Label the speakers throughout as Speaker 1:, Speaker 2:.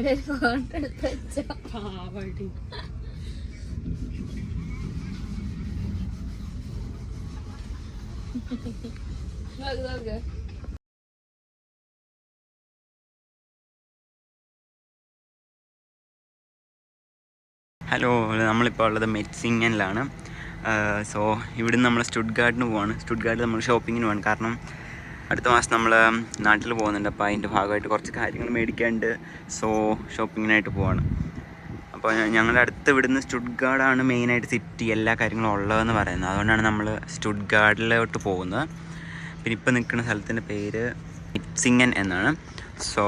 Speaker 1: ഒരു ഫോൺ എടുത്ത് വെച്ചോ
Speaker 2: പാവടി
Speaker 1: നോക്ക് നോക്ക്
Speaker 3: ഹലോ നമ്മളിപ്പോൾ ഉള്ളത് മെറ്റ്സിങ്ങനിലാണ് സോ ഇവിടുന്ന് നമ്മൾ സ്റ്റുഡ്ഗാർഡിന് പോവാണ്. സ്റ്റുഡ്ഗാർഡ് നമ്മൾ ഷോപ്പിങ്ങിന് പോവാണ്. കാരണം അടുത്ത മാസം നമ്മൾ നാട്ടിൽ പോകുന്നുണ്ട്. അപ്പോൾ അതിന്റെ ഭാഗമായിട്ട് കുറച്ച് കാര്യങ്ങൾ മേടിക്കാണ്ട് സോ ഷോപ്പിങ്ങിനായിട്ട് പോവാണ്. അപ്പോൾ ഞങ്ങളുടെ അടുത്ത് ഇവിടുന്ന് സ്റ്റുഡ്ഗാർഡാണ് മെയിനായിട്ട് സിറ്റി എല്ലാ കാര്യങ്ങളും ഉള്ളതെന്ന് പറയുന്നത്. അതുകൊണ്ടാണ് നമ്മൾ സ്റ്റുഡ്ഗാർഡിലോട്ട് പോകുന്നത്. പിന്നെ ഇപ്പോൾ നിൽക്കുന്ന സ്ഥലത്തിന്റെ പേര് ഇപ്സിങ്ങൻ എന്നാണ്. സോ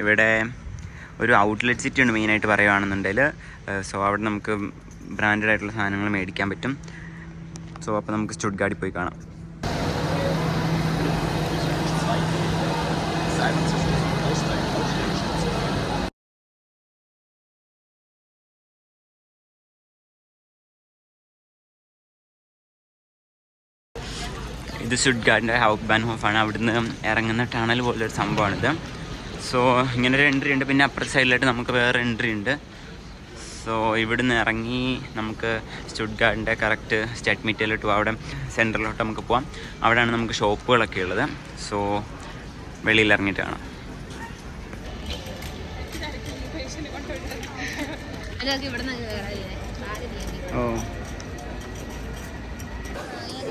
Speaker 3: ഇവിടെ ഒരു ഔട്ട്ലെറ്റ് സിറ്റി ഉണ്ട് മെയിനായിട്ട് പറയുകയാണെന്നുണ്ടെങ്കിൽ സോ അവിടെ നമുക്ക് ബ്രാൻഡഡ് ആയിട്ടുള്ള സാധനങ്ങൾ മേടിക്കാൻ പറ്റും. സോ അപ്പോൾ നമുക്ക് സ്റ്റുഡ്ഗാർഡിൽ പോയി കാണാം. ഇത് സ്റ്റുഡ്ഗാർഡിന്റെ ഹൗക്ക് ബാൻ ഹോഫാണ്. അവിടുന്ന് ഇറങ്ങുന്ന ടണൽ പോലൊരു സംഭവമാണിത്. സോ ഇങ്ങനെ എൻട്രി ഉണ്ട്. പിന്നെ അപ്പുറത്തെ സൈഡിലായിട്ട് നമുക്ക് വേറെ എൻട്രി ഉണ്ട്. സോ ഇവിടുന്ന് ഇറങ്ങി നമുക്ക് സ്റ്റുഡ്ഗാർഡിന്റെ കറക്റ്റ് സ്റ്റേറ്റ് മീറ്റിലോട്ട് പോകാം അവിടെ സെന്ററിലോട്ട് നമുക്ക് പോവാം. അവിടെയാണ് നമുക്ക് ഷോപ്പുകളൊക്കെ ഉള്ളത്. സോ വെളിയിൽ ഇറങ്ങിയിട്ട് കാണാം
Speaker 1: അതൊക്കെ ഇവിടെ നിന്ന് കയറില്ലേ ആദ്യം നീങ്ങി.
Speaker 3: ഓ.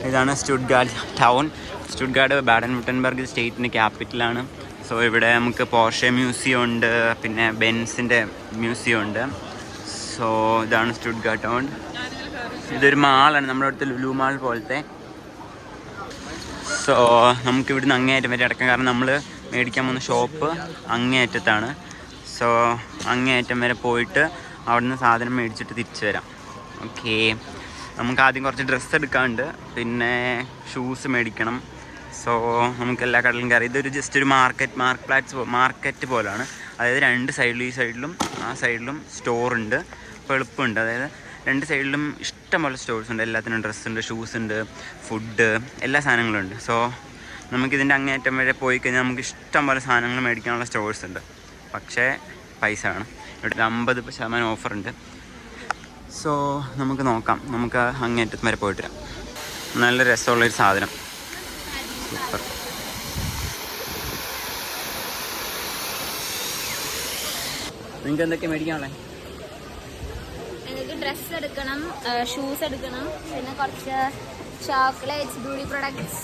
Speaker 3: ഇതാണ് Stuttgart town. Stuttgart Baden Württemberg സ്റ്റേറ്റിന്റെ ക്യാപിറ്റലാണ്. സോ ഇവിടെ നമുക്ക് പോർഷെ മ്യൂസിയം ഉണ്ട് പിന്നെ ബെൻസിന്റെ മ്യൂസിയം ഉണ്ട്. സോ ഇതാണ് സ്റ്റുഡ്ഗാർഡ് ടൗൺ. ഇതൊരു മാളാണ് നമ്മുടെ അടുത്ത് ലുലു മാൾ പോലത്തെ. സോ നമുക്ക് ഇവിടുന്ന് അങ്ങേയറ്റം വരെ അടക്കാം. കാരണം നമ്മൾ മേടിക്കാൻ പോകുന്ന ഷോപ്പ് അങ്ങേയറ്റത്താണ്. സോ അങ്ങേയറ്റം വരെ പോയിട്ട് അവിടുന്ന് സാധനം മേടിച്ചിട്ട് തിരിച്ചു വരാം. ഓക്കേ നമുക്ക് ആദ്യം കുറച്ച് ഡ്രസ്സ് എടുക്കാനുണ്ട്. പിന്നെ ഷൂസ് മേടിക്കണം. സോ നമുക്ക് എല്ലാ കടലും കയറി. ഇതൊരു ജസ്റ്റ് ഒരു മാർക്കറ്റ് മാർക്ക് പ്ലാറ്റ്സ് മാർക്കറ്റ് പോലാണ്. അതായത് രണ്ട് സൈഡിലും ഈ സൈഡിലും ആ സൈഡിലും സ്റ്റോറുണ്ട് അപ്പോൾ എളുപ്പമുണ്ട്. അതായത് രണ്ട് സൈഡിലും ഇഷ്ടംപോലെ സ്റ്റോഴ്സ് ഉണ്ട്. എല്ലാത്തിനും ഡ്രസ്സ് ഉണ്ട് ഷൂസ് ഉണ്ട് ഫുഡ് എല്ലാ സാധനങ്ങളും ഉണ്ട്. സോ നമുക്കിതിന്റെ അങ്ങേയറ്റം വരെ പോയി കഴിഞ്ഞാൽ നമുക്ക് ഇഷ്ടംപോലെ സാധനങ്ങൾ മേടിക്കാനുള്ള സ്റ്റോഴ്സ് ഉണ്ട്. പക്ഷേ പൈസ വേണം. ഇവിടെ അമ്പത് ശതമാനം ഓഫറുണ്ട് സോ നമുക്ക് നോക്കാം. നമുക്ക് അങ്ങേറ്റം വരെ പോയിട്ട് വരാം. നല്ല രസമുള്ളൊരു സാധനം. സൂപ്പർ നിങ്ങൾക്ക് എന്തൊക്കെ മേടിക്കാനുള്ളത്
Speaker 1: ഡ്രസ്സ് എടുക്കണം ഷൂസ് എടുക്കണം പിന്നെ കുറച്ച് ചോക്ലേറ്റ്സ് ബ്യൂട്ടി പ്രൊഡക്ട്സ്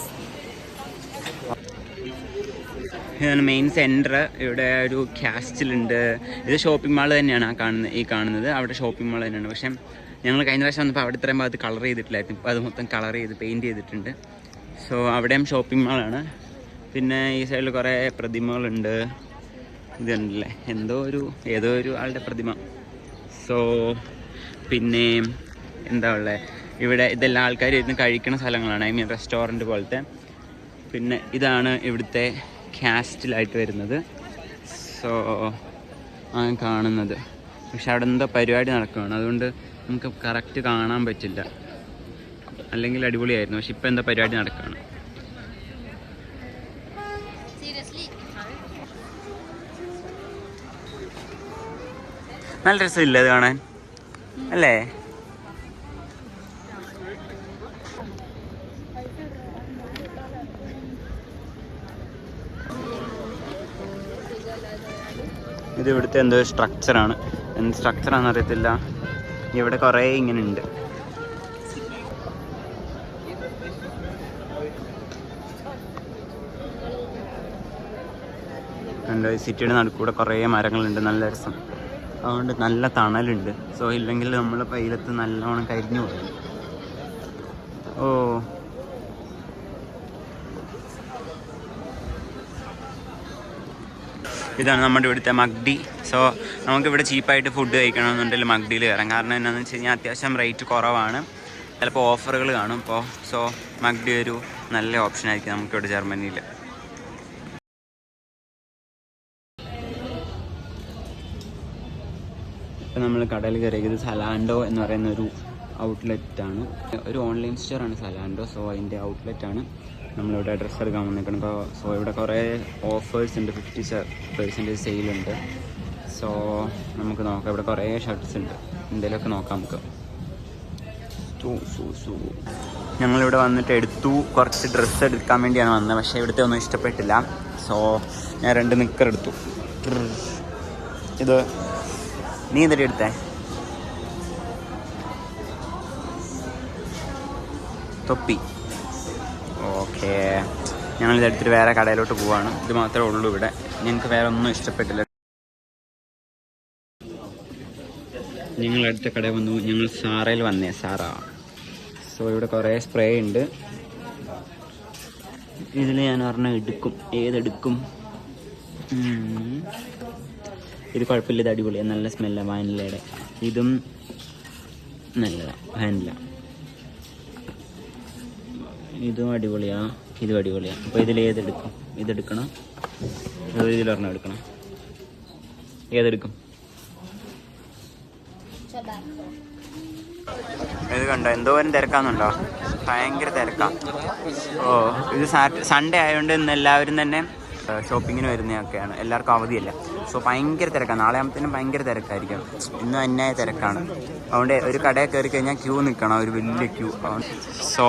Speaker 3: ഇതാണ് മെയിൻ സെന്റർ ഇവിടെ ഒരു ക്യാസ്റ്റിലുണ്ട് ഇത് ഷോപ്പിംഗ് മാൾ തന്നെയാണ് ആ കാണുന്നത് ഈ കാണുന്നത്. അവിടെ ഷോപ്പിംഗ് മാൾ തന്നെയാണ്. പക്ഷേ ഞങ്ങൾ കഴിഞ്ഞ പ്രാവശ്യം വന്നപ്പോൾ അവിടെ ഇത്രയും ഭാഗത്ത് കളർ ചെയ്തിട്ടില്ലായിരുന്നു. അത് മൊത്തം കളർ ചെയ്ത് പെയിന്റ് ചെയ്തിട്ടുണ്ട്. സോ അവിടെയും ഷോപ്പിംഗ് മാളാണ് പിന്നെ ഈ സൈഡിൽ കുറേ പ്രതിമകളുണ്ട്. ഇതുണ്ടല്ലേ? എന്തോ ഒരു ഏതോ ഒരു ആളുടെ പ്രതിമ. സോ പിന്നെ എന്താ ഉള്ളത് ഇവിടെ ഇതെല്ലാം ആൾക്കാർ ഇരുന്ന് കഴിക്കുന്ന സ്ഥലങ്ങളാണ്. ഐ മീൻ റെസ്റ്റോറന്റ് പോലത്തെ. പിന്നെ ഇതാണ് ഇവിടുത്തെ കാസ്റ്റിലായിട്ട് വരുന്നത്. സോ ആ കാണുന്നത്. പക്ഷെ അവിടെ എന്താ പരിപാടി നടക്കുകയാണ് അതുകൊണ്ട് നമുക്ക് കറക്റ്റ് കാണാൻ പറ്റില്ല. അല്ലെങ്കിൽ അടിപൊളിയായിരുന്നു. പക്ഷെ ഇപ്പം എന്താ പരിപാടി നടക്കുകയാണ് നല്ല രസമില്ല ഇത് കാണാൻ? അല്ലേ? ഇത് ഇവിടുത്തെ എന്തോ സ്ട്രക്ചറാണ് എന്ത് സ്ട്രക്ചറാണെന്ന് അറിയത്തില്ല. ഇവിടെ കുറേ ഇങ്ങനെ ഉണ്ട്. സിറ്റിയുടെ നടുക്കൂടെ കുറേ മരങ്ങളുണ്ട്. നല്ല രസം. അതുകൊണ്ട് നല്ല തണലുണ്ട്. സോ ഇല്ലെങ്കിൽ നമ്മൾ വെയിലത്ത് നല്ലോണം കരിഞ്ഞു പോകും ഓ. ഇതാണ് നമ്മുടെ ഇവിടുത്തെ മഗ്ഡി. സോ നമുക്കിവിടെ ചീപ്പായിട്ട് ഫുഡ് കഴിക്കണമെന്നുണ്ടെങ്കിൽ മഗ്ഡിയിൽ കയറാം. കാരണം എന്താണെന്ന് വെച്ച് കഴിഞ്ഞാൽ അത്യാവശ്യം റേറ്റ് കുറവാണ്. ചിലപ്പോൾ ഓഫറുകൾ കാണും. ഇപ്പോൾ സോ മഗ്ഡി ഒരു നല്ല ഓപ്ഷനായിരിക്കും നമുക്കിവിടെ ജർമ്മനിയിൽ ഇപ്പം നമ്മൾ കടയിൽ കയറിയത് സലാൻഡോ എന്ന് പറയുന്ന ഒരു ഔട്ട്ലെറ്റ് ആണ്. ഒരു ഓൺലൈൻ സ്റ്റോർ ആണ് സലാൻഡോ സോ അതിന്റെ ഔട്ട്ലെറ്റ് ആണ്. നമ്മളിവിടെ ഡ്രസ്സ് എടുക്കാൻ വന്നിരിക്കണം ഇപ്പോൾ സോ ഇവിടെ കുറേ ഓഫേഴ്സ് ഉണ്ട്. ഫിഫ്റ്റി പെർസെന്റേജ് സെയിലുണ്ട് സോ നമുക്ക് നോക്കാം. ഇവിടെ കുറേ ഷർട്ട്സ് ഉണ്ട്. എന്തെങ്കിലുമൊക്കെ നോക്കാം നമുക്ക്. ഞങ്ങളിവിടെ വന്നിട്ട് എടുത്തു. കുറച്ച് ഡ്രസ്സ് എടുക്കാൻ വേണ്ടിയാണ് വന്നത്. പക്ഷേ ഇവിടുത്തെ ഒന്നും ഇഷ്ടപ്പെട്ടില്ല. സോ ഞാൻ രണ്ട് നിക്കർ എടുത്തു. ഇത് നീ എടുത്തേ? തൊപ്പി. ഓക്കെ. ഞങ്ങളിത് എടുത്തിട്ട് വേറെ കടയിലോട്ട് പോവാണ്. ഇത് മാത്രമേ ഉള്ളൂ ഇവിടെ. ഞങ്ങൾക്ക് വേറെ ഒന്നും ഇഷ്ടപ്പെട്ടില്ല. ഞങ്ങൾ അടുത്ത കട വന്നു. ഞങ്ങൾ സാറയിൽ വന്നേ സാറ. സോ ഇവിടെ കുറേ സ്പ്രേ ഉണ്ട്. ഇതിൽ ഞാൻ പറഞ്ഞ എടുക്കും. ഏതെടുക്കും. ഇത് കുഴപ്പമില്ല ഇത് അടിപൊളിയാണ് നല്ല സ്മെല്ലാണ് വാനിലയുടെ ഇതും നല്ലതാണ് വാനില ഇതും അടിപൊളിയാ ഇതും അടിപൊളിയാ. അപ്പോൾ ഇതിൽ ഏതെടുക്കും? ഇതെടുക്കണം? ഇതിലൊരെണ്ണം എടുക്കണം? ഏതെടുക്കും? ഇത് കണ്ടോ? എന്തോ എന്തോരം തിരക്കാന്നുണ്ടോ? ഭയങ്കര തിരക്കാണ് ഓ ഇത് സാറ്റ് സൺഡേ ആയതുകൊണ്ട് ഇന്ന് എല്ലാവരും തന്നെ ഷോപ്പിങ്ങിന് വരുന്നതൊക്കെയാണ്. എല്ലാവർക്കും അവധിയല്ല? സോ ഭയങ്കര തിരക്കാണ് നാളെ ആകുമ്പോഴത്തേനും ഭയങ്കര തിരക്കായിരിക്കും. ഇന്ന് തന്നെ തിരക്കാണ്. അതുകൊണ്ട് ഒരു കടയിൽ കയറി കഴിഞ്ഞാൽ ക്യൂ നിൽക്കണം ഒരു വലിയ ക്യൂ സോ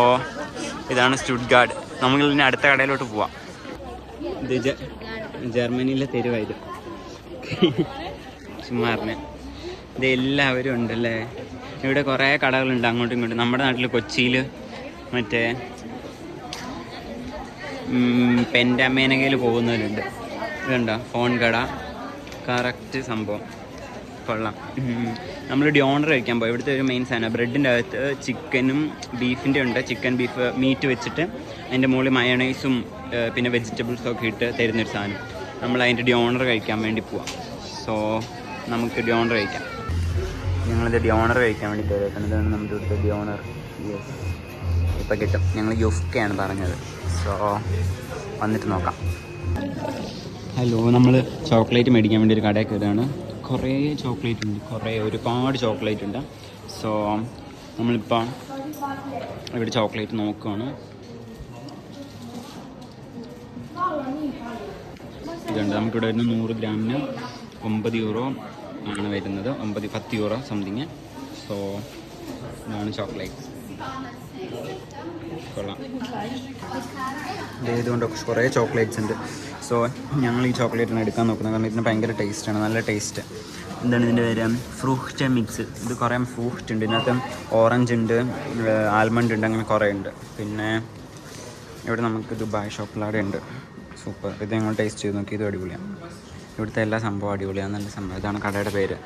Speaker 3: ഇതാണ് സ്റ്റുഡ്ഗാർഡ് നമുക്ക് ഇനി അടുത്ത കടയിലോട്ട് പോവാം. ഇത് ജർമ്മനിയിലെ തെരുവായത് ചുമ്മാറിനെ ഇത് എല്ലാവരും ഉണ്ടല്ലേ? ഇവിടെ കുറേ കടകളുണ്ട് അങ്ങോട്ടും ഇങ്ങോട്ടും. നമ്മുടെ നാട്ടിൽ കൊച്ചിയിൽ മറ്റേ പെൻഡാമേനകയിൽ പോകുന്നവരുണ്ട്. ഇതുണ്ടോ? ഫോൺ കട. കറക്റ്റ് സംഭവം. കൊള്ളാം. നമ്മൾ ഡ്യോണർ കഴിക്കാൻ പോയി. ഇവിടുത്തെ ഒരു മെയിൻ സാധനം. ബ്രെഡിന്റെ അകത്ത് ചിക്കനും ബീഫിന്റെ ഉണ്ട്. ചിക്കൻ ബീഫ് മീറ്റ് വെച്ചിട്ട് അതിന്റെ മുകളിൽ മയണൈസും പിന്നെ വെജിറ്റബിൾസും ഒക്കെ ഇട്ട് തരുന്നൊരു സാധനം. നമ്മൾ അതിന്റെ ഡ്യോണർ കഴിക്കാൻ വേണ്ടി പോവാം. സോ നമുക്ക് ഡ്യോണർ കഴിക്കാം. ഞങ്ങളിത് ഡ്യോണർ കഴിക്കാൻ വേണ്ടി തരുന്നത് നമ്മുടെ ഇവിടുത്തെ ഡ്യോണർ. യെസ് ഇപ്പം കിട്ടും. ഞങ്ങൾ യുഫ്കയാണ് പറഞ്ഞത്. സോ വന്നിട്ട് നോക്കാം. ഹലോ നമ്മൾ ചോക്ലേറ്റ് മേടിക്കാൻ വേണ്ടി ഒരു കടയിൽ കയറുകയാണ് കുറേ ചോക്ലേറ്റ് ഉണ്ട്. കുറേ ഒരുപാട് ചോക്ലേറ്റ് ഉണ്ട്. സോ നമ്മളിപ്പോൾ ഇവിടെ ചോക്ലേറ്റ് നോക്കുകയാണ് ഇതുണ്ട്. നമുക്കിവിടെ വരുന്ന നൂറ് ഗ്രാമിന് ഒമ്പത് യൂറോ ആണ് വരുന്നത്. ഒമ്പത് പത്ത് യൂറോ സംതിങ്. സോ ഇതാണ് ചോക്ലേറ്റ്. ഇതുകൊണ്ട് കുറേ ചോക്ലേറ്റ്സ് ഉണ്ട്. സോ ഞങ്ങൾ ഈ ചോക്ലേറ്റാണ് എടുക്കാൻ നോക്കുന്നത് കാരണം ഇതിന് ഭയങ്കര ആണ്. നല്ല ടേസ്റ്റ് എന്താണ് ഇതിന്റെ പേര്? ഫ്രൂട്ട് മിക്സ് ഇത് കുറേ ഫ്രൂട്ട് ഉണ്ട്. ഇതിനകത്ത് ഓറഞ്ച് ഉണ്ട് ആൽമണ്ട് ഉണ്ട് അങ്ങനെ കുറേ ഉണ്ട്. പിന്നെ ഇവിടെ നമുക്ക് ദുബായ് ഷോപ്പിലാടെ ഉണ്ട്. സൂപ്പർ ഇത് ഞങ്ങൾ ടേസ്റ്റ് ചെയ്ത് നോക്കി. ഇത് അടിപൊളിയാണ്. ഇവിടുത്തെ എല്ലാ സംഭവം അടിപൊളിയാണ് നല്ല സംഭവം ഇതാണ് കടയുടെ പേര്.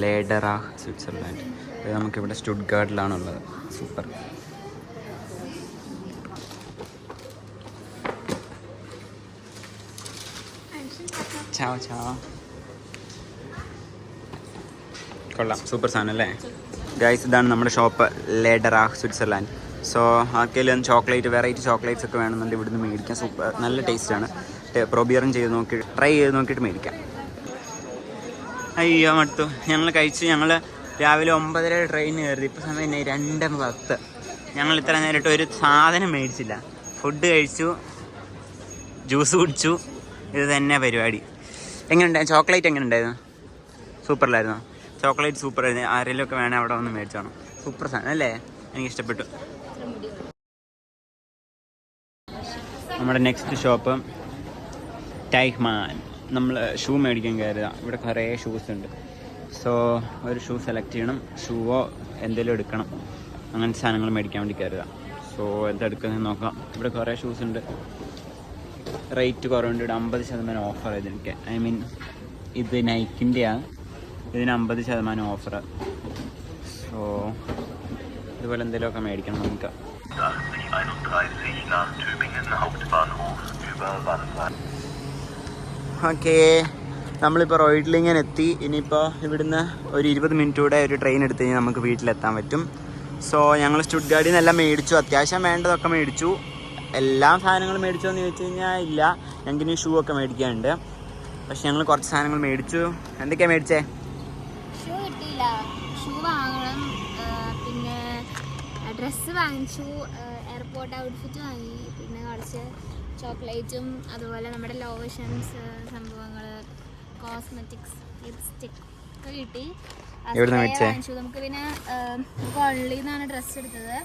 Speaker 3: Laderach Switzerland. ഇത് നമുക്കിവിടെ സ്റ്റുഡ്ഗാർഡിലാണുള്ളത് സൂപ്പർ. ചാവ ചാവ. കൊള്ളാം. സൂപ്പർ സാധനം അല്ലേ? ഗൈസ് ഇതാണ് നമ്മുടെ ഷോപ്പ്. Laderach Switzerland. സോ ആർക്കെങ്കിലും ചോക്ലേറ്റ് വെറൈറ്റി ചോക്ലേറ്റ്സ് ഒക്കെ വേണമെന്നുണ്ടെങ്കിൽ ഇവിടുന്ന് മേടിക്കാം. സൂപ്പർ. നല്ല ടേസ്റ്റാണ്. പ്രൊബിയറും ചെയ്ത് നോക്കി ട്രൈ ചെയ്ത് നോക്കിയിട്ട് മേടിക്കാം. അയ്യോ മടുത്തു ഞങ്ങൾ കഴിച്ച് ഞങ്ങൾ രാവിലെ ഒമ്പതര ട്രെയിൻ കയറി ഇപ്പോൾ സമയം രണ്ട് പത്ത്. ഞങ്ങൾ ഇത്ര നേരിട്ട് ഒരു സാധനം മേടിച്ചില്ല. ഫുഡ് കഴിച്ചു ജ്യൂസ് കുടിച്ചു. ഇത് തന്നെ പരിപാടി. എങ്ങനെയുണ്ടായിരുന്നു ചോക്ലേറ്റ് എങ്ങനെ ഉണ്ടായിരുന്നു സൂപ്പറിലായിരുന്നു? ചോക്ലേറ്റ് സൂപ്പർ ആയിരുന്നു. ആരെങ്കിലും ഒക്കെ വേണേൽ അവിടെ വന്ന് മേടിച്ചോണം. സൂപ്പർ സാധനം അല്ലേ? എനിക്ക് ഇഷ്ടപ്പെട്ടു. നമ്മുടെ നെക്സ്റ്റ് ഷോപ്പ് ടൈഹ്മാൻ നമ്മൾ ഷൂ മേടിക്കാൻ കയറുക ഇവിടെ കുറേ ഷൂസ് ഉണ്ട്. സോ ഒരു ഷൂ സെലക്ട് ചെയ്യണം. ഷൂവോ എന്തെങ്കിലും എടുക്കണം. അങ്ങനത്തെ സാധനങ്ങൾ മേടിക്കാൻ വേണ്ടി കയറുക സോ എന്തെടുക്കുന്നത് നോക്കാം. ഇവിടെ കുറേ ഷൂസ് ഉണ്ട്. റേറ്റ് കുറവുണ്ട്. ഇവിടെ അമ്പത് ശതമാനം ഓഫർ ഇതിനൊക്കെ. ഐ മീൻ ഇത് നൈക്കിന്റെയാണ് ഇതിന് അമ്പത് ശതമാനം ഓഫർ സോ ഇതുപോലെ എന്തെങ്കിലുമൊക്കെ മേടിക്കണം നമുക്ക്.
Speaker 2: Die 31 nach Tübingen Hauptbahnhof über.
Speaker 3: Okay. നമ്മളിപ്പോൾ റോയിഡ്ലിങ്ങനെ എത്തി ഇനിയിപ്പോൾ ഇവിടുന്ന് ഒരു ഇരുപത് മിനിറ്റ് കൂടെ ഒരു ട്രെയിൻ എടുത്ത് കഴിഞ്ഞാൽ നമുക്ക് വീട്ടിലെത്താൻ പറ്റും. സോ ഞങ്ങൾ സ്റ്റുഡ്ഗാർഡിൽ നിന്നെല്ലാം മേടിച്ചു. അത്യാവശ്യം വേണ്ടതൊക്കെ മേടിച്ചു. എല്ലാ സാധനങ്ങളും മേടിച്ചോ എന്ന് ചോദിച്ചു കഴിഞ്ഞാൽ ഇല്ല. ഞങ്ങൾക്ക് ഇനി ഷൂ ഒക്കെ മേടിക്കാനുണ്ട്. പക്ഷെ ഞങ്ങൾ കുറച്ച് സാധനങ്ങൾ മേടിച്ചു. എന്തൊക്കെയാണ് മേടിച്ചേ?
Speaker 1: ഷൂ ഷൂ വാങ്ങണം. പിന്നെ ഡ്രസ്സ് വാങ്ങിച്ചു. എയർപോർട്ട് ഔട്ട്ഫിറ്റ് വാങ്ങി. പിന്നെ കുറച്ച് ചോക്ലേറ്റും അതുപോലെ നമ്മുടെ ലോഷൻസ് സംഭവങ്ങൾ കോസ്മെറ്റിക്സ് ലിപ്സ്റ്റിക് ഒക്കെ കിട്ടി. വാങ്ങിച്ചു. നമുക്ക് പിന്നെ ഓൺലൈനിൽ നിന്നാണ് ഡ്രസ്സ് എടുത്തത്.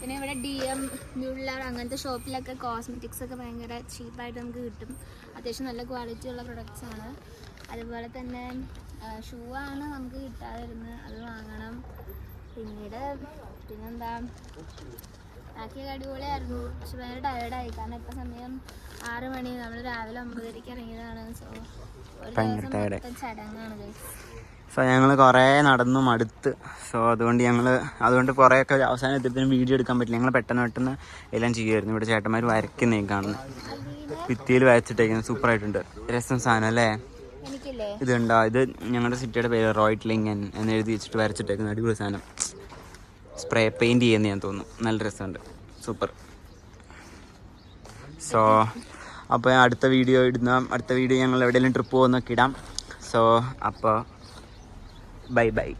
Speaker 1: പിന്നെ ഇവിടെ ഡി എം ബ്യൂട്ടിലാർ അങ്ങനത്തെ ഷോപ്പിലൊക്കെ കോസ്മെറ്റിക്സ് ഒക്കെ ഭയങ്കര ചീപ്പായിട്ട് നമുക്ക് കിട്ടും. അത്യാവശ്യം നല്ല ക്വാളിറ്റി ഉള്ള പ്രൊഡക്ട്സ് ആണ്. അതുപോലെ തന്നെ ഷൂ ആണ് നമുക്ക് കിട്ടാതിരുന്നത്. അത് വാങ്ങണം. പിന്നീട് പിന്നെന്താ? ബാക്കിയൊക്കെ അടിപൊളിയായിരുന്നു. പക്ഷെ ഭയങ്കര ടയേർഡായി കാരണം ഇപ്പം സമയം ആറ് മണി. നമ്മൾ രാവിലെ ഒമ്പതരയ്ക്ക് ഇറങ്ങിയതാണ്. സോ ഒരു
Speaker 3: ഭയങ്കര
Speaker 1: ദിവസം
Speaker 3: tired.
Speaker 1: മൊത്തം ചടങ്ങാണ്
Speaker 3: സോ ഞങ്ങൾ കുറേ നടന്നു മടുത്ത്. സോ അതുകൊണ്ട് ഞങ്ങൾ അതുകൊണ്ട് കുറേയൊക്കെ അവസാനം എത്തിയപ്പോൾ വീഡിയോ എടുക്കാൻ പറ്റില്ല. ഞങ്ങൾ പെട്ടെന്ന് പെട്ടെന്ന് എല്ലാം ചെയ്യുമായിരുന്നു ഇവിടെ ചേട്ടന്മാർ വരയ്ക്കുന്നേ കാണുന്നു. ഭിത്തിയിൽ വരച്ചിട്ടേക്കുന്നത് സൂപ്പറായിട്ടുണ്ട് രസം സാധനം അല്ലേ?
Speaker 1: എനിക്കില്ലേ?
Speaker 3: ഇതുണ്ടോ? ഇത് ഞങ്ങളുടെ സിറ്റിയുടെ പേര് റോയിറ്റ് എന്ന് എഴുതി വെച്ചിട്ട് വരച്ചിട്ടേക്കുന്ന. അടിപൊളി സാധനം. സ്പ്രേ പെയിന്റ് ചെയ്യുന്ന ഞാൻ തോന്നുന്നു. നല്ല രസമുണ്ട്. സൂപ്പർ. സോ അപ്പോൾ അടുത്ത വീഡിയോ ഇടുന്ന അടുത്ത വീഡിയോ ഞങ്ങൾ എവിടെയെങ്കിലും ട്രിപ്പ് പോകുന്നൊക്കെ ഇടാം. സോ അപ്പോൾ ബൈ ബൈ